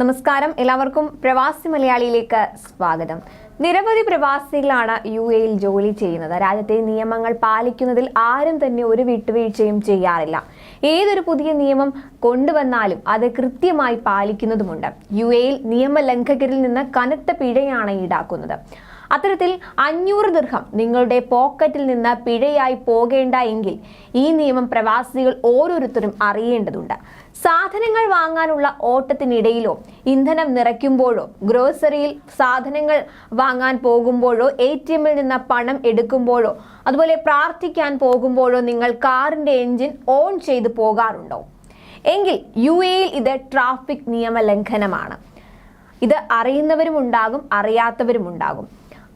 നമസ്കാരം. എല്ലാവർക്കും പ്രവാസി മലയാളിയിലേക്ക് സ്വാഗതം. നിരവധി പ്രവാസികളാണ് യു എയിൽ ജോലി ചെയ്യുന്നത്. രാജ്യത്തെ നിയമങ്ങൾ പാലിക്കുന്നതിൽ ആരും തന്നെ ഒരു വിട്ടുവീഴ്ചയും ചെയ്യാറില്ല. ഏതൊരു പുതിയ നിയമം കൊണ്ടുവന്നാലും അത് കൃത്യമായി പാലിക്കുന്നതുമുണ്ട്. യു എയിൽ നിയമലംഘകരിൽ നിന്ന് കനത്ത പിഴയാണ് ഈടാക്കുന്നത്. അത്തരത്തിൽ അഞ്ഞൂറ് ദീർഘം നിങ്ങളുടെ പോക്കറ്റിൽ നിന്ന് പിഴയായി പോകേണ്ട എങ്കിൽ ഈ നിയമം പ്രവാസികൾ ഓരോരുത്തരും അറിയേണ്ടതുണ്ട്. സാധനങ്ങൾ വാങ്ങാനുള്ള ഓട്ടത്തിനിടയിലോ ഇന്ധനം നിറയ്ക്കുമ്പോഴോ ഗ്രോസറിയിൽ സാധനങ്ങൾ വാങ്ങാൻ പോകുമ്പോഴോ എ ടി എമ്മിൽ നിന്ന് പണം എടുക്കുമ്പോഴോ അതുപോലെ പ്രാർത്ഥിക്കാൻ പോകുമ്പോഴോ നിങ്ങൾ കാറിന്റെ എഞ്ചിൻ ഓൺ ചെയ്ത് പോകാറുണ്ടോ? എങ്കിൽ യു എയിൽ ഇത് ട്രാഫിക് നിയമലംഘനമാണ്. ഇത് അറിയുന്നവരും ഉണ്ടാകും അറിയാത്തവരും ഉണ്ടാകും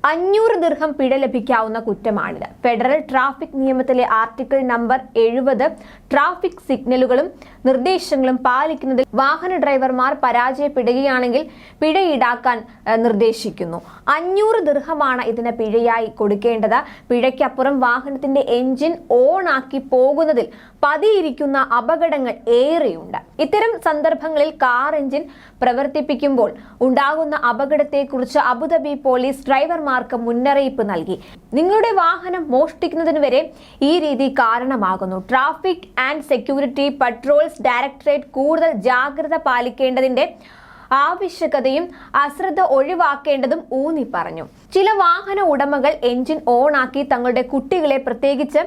അഞ്ഞൂറ് ദീർഘം പിഴ ലഭിക്കാവുന്ന കുറ്റമാണിത്. ഫെഡറൽ ട്രാഫിക് നിയമത്തിലെ ആർട്ടിക്കിൾ നമ്പർ എഴുപത് ട്രാഫിക് സിഗ്നലുകളും നിർദ്ദേശങ്ങളും പാലിക്കുന്നതിൽ വാഹന ഡ്രൈവർമാർ പരാജയപ്പെടുകയാണെങ്കിൽ പിഴ ഈടാക്കാൻ നിർദ്ദേശിക്കുന്നു. അഞ്ഞൂറ് ദീർഘമാണ് ഇതിന് പിഴയായി കൊടുക്കേണ്ടത്. പിഴയ്ക്കപ്പുറം വാഹനത്തിന്റെ എഞ്ചിൻ ഓൺ ആക്കി പോകുന്നതിൽ പതിയിരിക്കുന്ന അപകടങ്ങൾ ഏറെയുണ്ട്. ഇത്തരം സന്ദർഭങ്ങളിൽ കാർ എഞ്ചിൻ പ്രവർത്തിപ്പിക്കുമ്പോൾ ഉണ്ടാകുന്ന അപകടത്തെക്കുറിച്ച് അബുദാബി പോലീസ് ഡ്രൈവർമാർക്ക് മുന്നറിയിപ്പ് നൽകി. നിങ്ങളുടെ വാഹനം മോഷ്ടിക്കുന്നതിന് വരെ ഈ രീതി കാരണമാകുന്നു. Traffic and security patrols directorate കൂടുതൽ ജാഗ്രത പാലിക്കേണ്ടതിന്റെ ആവശ്യകതയും അശ്രദ്ധ ഒഴിവാക്കേണ്ടതും ഊന്നി പറഞ്ഞു. ചില വാഹന ഉടമകൾ എഞ്ചിൻ ഓൺ ആക്കി തങ്ങളുടെ കുട്ടികളെ പ്രത്യേകിച്ച്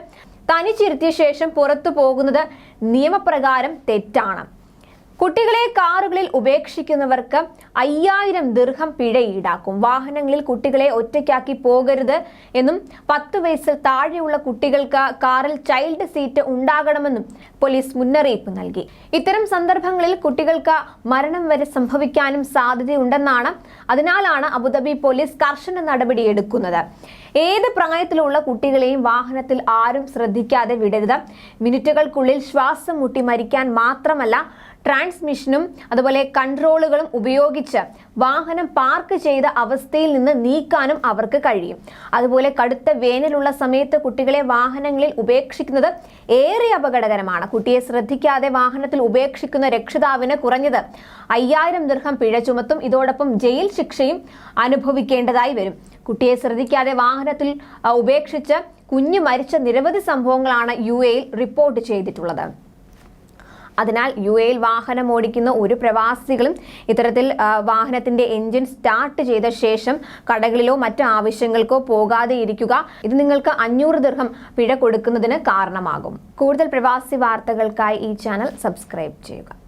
തനിച്ചിരുത്തിയ ശേഷം പുറത്തു പോകുന്നത് നിയമപ്രകാരം തെറ്റാണ്. കുട്ടികളെ കാറുകളിൽ ഉപേക്ഷിക്കുന്നവർക്ക് അയ്യായിരം ദീർഘം പിഴ ഈടാക്കും. വാഹനങ്ങളിൽ കുട്ടികളെ ഒറ്റയ്ക്കാക്കി പോകരുത് എന്നും പത്ത് വയസ്സിൽ താഴെയുള്ള കുട്ടികൾക്ക് കാറിൽ ചൈൽഡ് സീറ്റ് ഉണ്ടാകണമെന്നും പോലീസ് മുന്നറിയിപ്പ് നൽകി. ഇത്തരം സന്ദർഭങ്ങളിൽ കുട്ടികൾക്ക് മരണം വരെ സംഭവിക്കാനും സാധ്യതയുണ്ടെന്നാണ് അതിനാലാണ് അബുദാബി പോലീസ് കർശന നടപടി എടുക്കുന്നത്. ഏത് പ്രായത്തിലുള്ള കുട്ടികളെയും വാഹനത്തിൽ ആരും ശ്രദ്ധിക്കാതെ വിടരുത്. മിനിറ്റുകൾക്കുള്ളിൽ ശ്വാസം മുട്ടി മരിക്കാൻ മാത്രമല്ല ട്രാൻസ്മിഷനും അതുപോലെ കൺട്രോളുകളും ഉപയോഗിച്ച് വാഹനം പാർക്ക് ചെയ്ത അവസ്ഥയിൽ നിന്ന് നീക്കാനും അവർക്ക് കഴിയും. അതുപോലെ കടുത്ത വേനലുള്ള സമയത്ത് കുട്ടികളെ വാഹനങ്ങളിൽ ഉപേക്ഷിക്കുന്നത് ഏറെ അപകടകരമാണ്. കുട്ടിയെ ശ്രദ്ധിക്കാതെ വാഹനത്തിൽ ഉപേക്ഷിക്കുന്ന രക്ഷിതാവിന് കുറഞ്ഞത് അയ്യായിരം ദീർഘം പിഴ ചുമത്തും ഇതോടൊപ്പം ജയിൽ ശിക്ഷയും അനുഭവിക്കേണ്ടതായി വരും. കുട്ടിയെ ശ്രദ്ധിക്കാതെ വാഹനത്തിൽ ഉപേക്ഷിച്ച് കുഞ്ഞു മരിച്ച നിരവധി സംഭവങ്ങളാണ് യു എയിൽ റിപ്പോർട്ട് ചെയ്തിട്ടുള്ളത്. അതിനാൽ യു എയിൽ വാഹനം ഓടിക്കുന്ന ഒരു പ്രവാസികളും ഇത്തരത്തിൽ വാഹനത്തിന്റെ എഞ്ചിൻ സ്റ്റാർട്ട് ചെയ്ത ശേഷം കടകളിലോ മറ്റ് ആവശ്യങ്ങൾക്കോ പോകാതെ ഇരിക്കുക. ഇത് നിങ്ങൾക്ക് അഞ്ഞൂറ് ദീർഘം പിഴ കൊടുക്കുന്നതിന് കാരണമാകും. കൂടുതൽ പ്രവാസി വാർത്തകൾക്കായി ഈ ചാനൽ സബ്സ്ക്രൈബ് ചെയ്യുക.